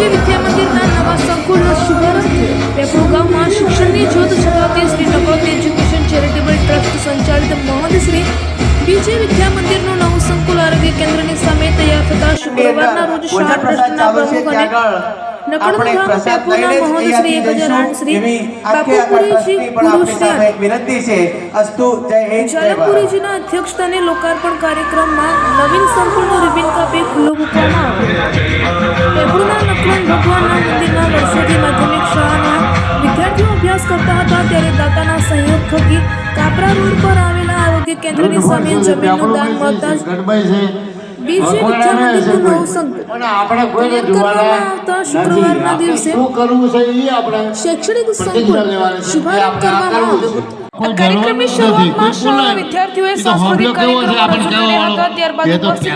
બીજે વિદ્યા મંદિરના નવા સંકુલનો શુભારંભ પેપરો ગામમાં શિક્ષણની જ્યોત જગાવતી Shri Nakot education charitable trust સંચાલિત શ્રી બીજે વિદ્યા મંદિરનું નવું સંકુલ આરોગ્ય કેન્દ્રની સામે તૈયાર થતા શુક્રવારના રોજ શાળા ટ્રસ્ટના પ્રમુખ અને અધ્યક્ષ અધ્યક્ષસ્થાને લોકાર્પણ કાર્યક્રમમાં નવીન સંકુલનું રિબિન કાપી અભ્યાસ કરતા હતા ત્યારે દાતાના સંયોગ થકી કાપરા રોડ પર આવેલા આરોગ્ય કેન્દ્રની સામે જમીનનું દાન મળતા વિદ્યા મંદિરનું નવું સંકુલ શુક્રવારના દિવસે શૈક્ષણિક સંકુલ શુભારંભ કરવામાં આવ્યો હતો આ આ કરવું. કાર્યક્રમની શરૂઆતમાં શાળા વિદ્યાર્થીઓએ સાંસ્કૃતિક કાર્યક્રમ રજૂ કર્યા હતા. ત્યારબાદ એ ઉપસ્થિત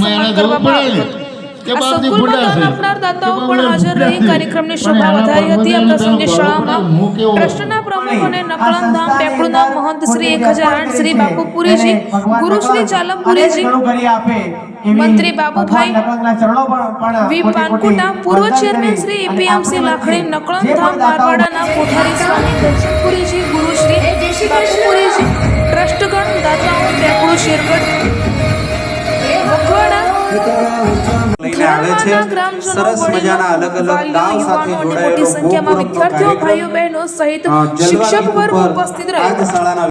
સન્માન કરવામાં આવ્યું હતું. આપનાર દાતાઓ પણ હાજર રહી કાર્યક્રમની શોભા વધારી હતી આ પ્રસંગે શાળામાં ટ્રસ્ટના પ્રમુખ અને નકળનધામ પેપળુના મહંત શ્રી એક હજાર આઠ શ્રી બાપુપુરીજી ગુરુશ્રી ચાલમપુરીજી મંત્રી બાબુભાઈ વી. કોટી કોટી પાનકુટા પૂર્વ chairman Shri APM APMC Lakhani પણ દાતાઓ મારવાડાના કોઠારી સ્વામી દર્શનપુરીજી ગુરુશ્રી બાપુપુરીજી ટ્રસ્ટગણ દાતાઓ શેરગઢ મકવાડા લઈને આવે છે સરસ મજાના અલગ અલગ ગામ સાથે મોટી જોડાયેલો સંખ્યામાં વિદ્યાર્થીઓ. ભાઈઓ બહેનો સહિત શિક્ષક વર્ગ ઉપસ્થિત રહ્યો શાળાના